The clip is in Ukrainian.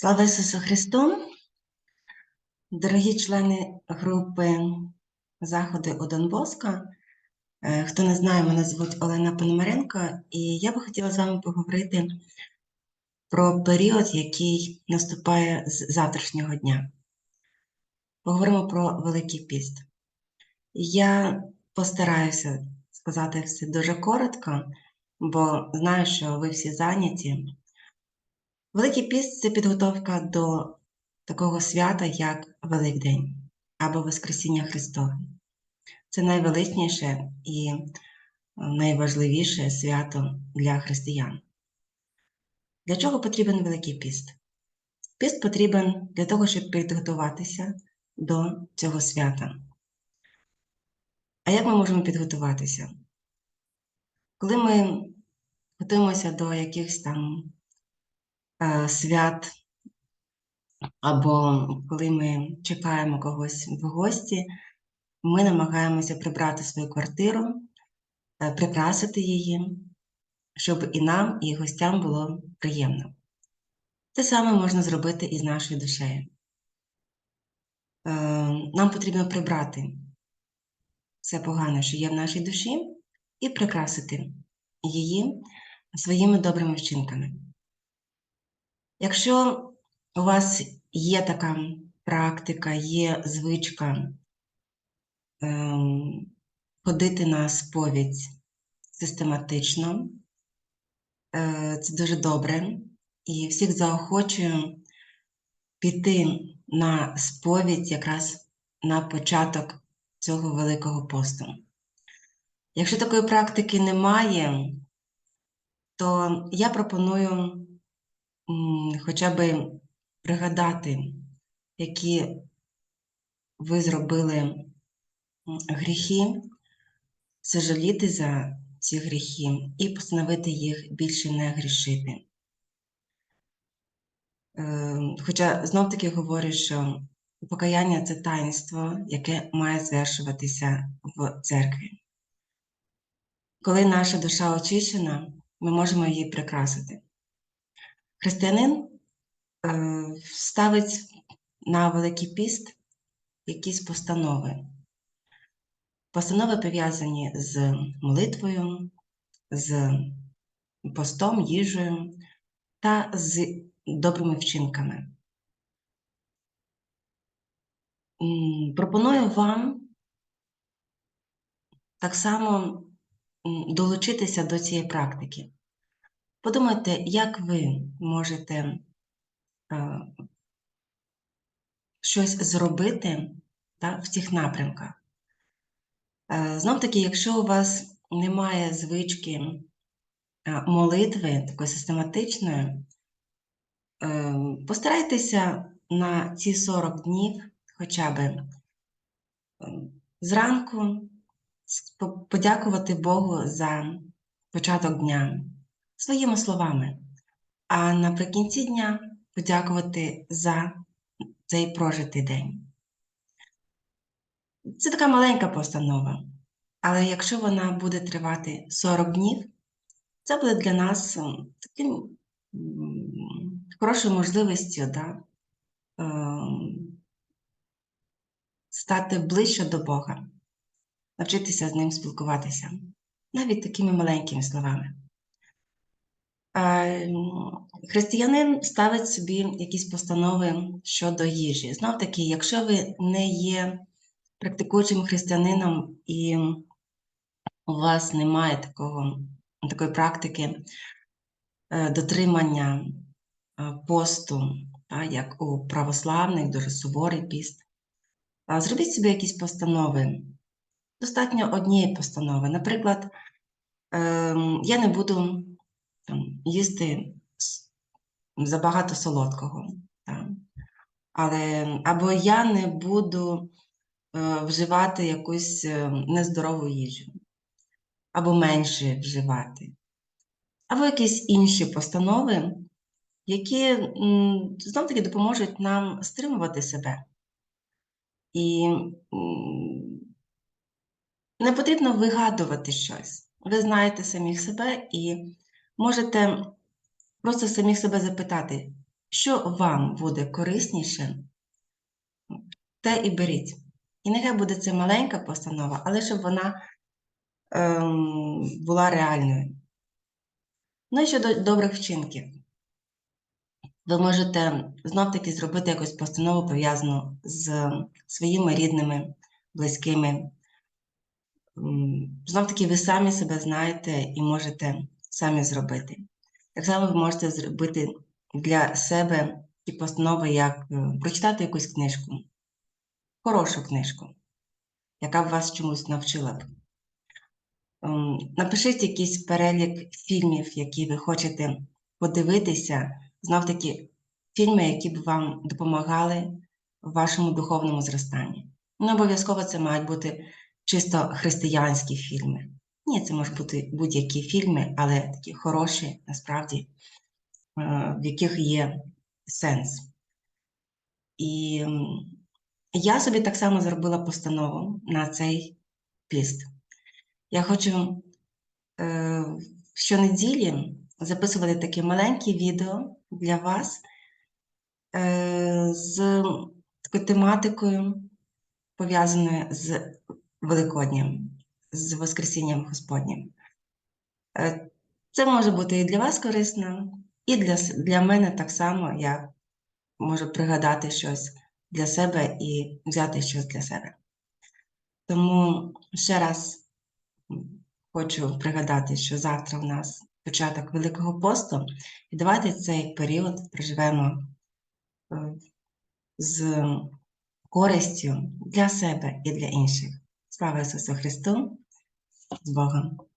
Слава Ісусу Христу! Дорогі члени групи Заходи у Дон Боско. Е, Хто не знає, мене звуть Олена Пономаренко, і я би хотіла з вами поговорити про період, який наступає з завтрашнього дня. Поговоримо про Великий піст. Я постараюся сказати все дуже коротко, бо знаю, що ви всі зайняті. Великий піст це підготовка до такого свята, як Великдень або Воскресіння Христове. Це найвеличніше і найважливіше свято для християн. Для чого потрібен Великий піст? Піст потрібен для того, щоб підготуватися до цього свята. А як ми можемо підготуватися? Коли ми готуємося до якихось там свят, або коли ми чекаємо когось в гості, ми намагаємося прибрати свою квартиру, е, прикрасити її, щоб і нам, і гостям було приємно. Те саме можна зробити і з нашою душею. Е, Нам потрібно прибрати все погане, що є в нашій душі, і прикрасити її своїми добрими вчинками. Якщо у вас є така практика, є звичка ем, ходити на сповідь систематично, е, це дуже добре. І всіх заохочую піти на сповідь якраз на початок цього Великого посту. Якщо такої практики немає, то я пропоную хоча б пригадати, які ви зробили гріхи, сожаліти за ці гріхи і постановити їх більше не грішити. Е, Хоча знов таки говорю, що покаяння це таїнство, яке має звершуватися в церкві. Коли наша душа очищена, ми можемо її прикрасити. Християнин е, ставить на Великий піст якісь постанови. Постанови пов'язані з молитвою, з постом, їжею та з добрими вчинками. Пропоную вам так само долучитися до цієї практики. Подумайте, як ви можете е, щось зробити та, в цих напрямках. Е, Знов таки, якщо у вас немає звички е, молитви такої систематичної, е, постарайтеся на ці 40 днів хоча б е, зранку подякувати Богу за початок дня своїми словами, а наприкінці дня подякувати за цей прожитий день. Це така маленька постанова, але якщо вона буде тривати 40 днів, це буде для нас таким хорошою можливістю да, ем, стати ближче до Бога, навчитися з ним спілкуватися, навіть такими маленькими словами. Е, Християнин ставить собі якісь постанови щодо їжі. Знов таки, якщо ви не є практикуючим християнином і у вас немає такого, такої практики е, дотримання е, посту, та, як у православних, дуже суворий піст, зробіть собі якісь постанови. Достатньо однієї постанови. Наприклад, ем, я не буду там, їсти забагато солодкого. Та. Але, або я не буду е, вживати якусь е, нездорову їжу, або менше вживати, або якісь інші постанови, які знов таки допоможуть нам стримувати себе. І не потрібно вигадувати щось. Ви знаєте самих себе і можете просто самих себе запитати, що вам буде корисніше, те і беріть. І нехай буде це маленька постанова, але щоб вона ем, була реальною. Ну і щодо добрих вчинків. Ви можете знов-таки зробити якусь постанову пов'язану з своїми рідними, близькими. Знов-таки ви самі себе знаєте і можете самі зробити. Так само ви можете зробити для себе такі постанови, як е, прочитати якусь книжку, хорошу книжку, яка б вас чомусь навчила б. Ем, Напишіть якийсь перелік фільмів, які ви хочете подивитися, знов таки фільми, які б вам допомагали в вашому духовному зростанні. Не обов'язково це мають бути чисто християнські фільми. Ні, це можуть бути будь-які фільми, але такі хороші, насправді, е, в яких є сенс. І я собі так само зробила постанову на цей піст. Я хочу е, щонеділі записувати такі маленькі відео для вас е, з такою тематикою, пов'язаною з Великоднем, з Воскресінням Господнім. Е, це може бути і для вас корисно, і для, для мене так само я можу пригадати щось для себе і взяти щось для себе. Тому ще раз хочу пригадати, що завтра в нас початок Великого посту, і давайте цей період проживемо е, з користю для себе і для інших. Слава Ісусу Христу! З Богом!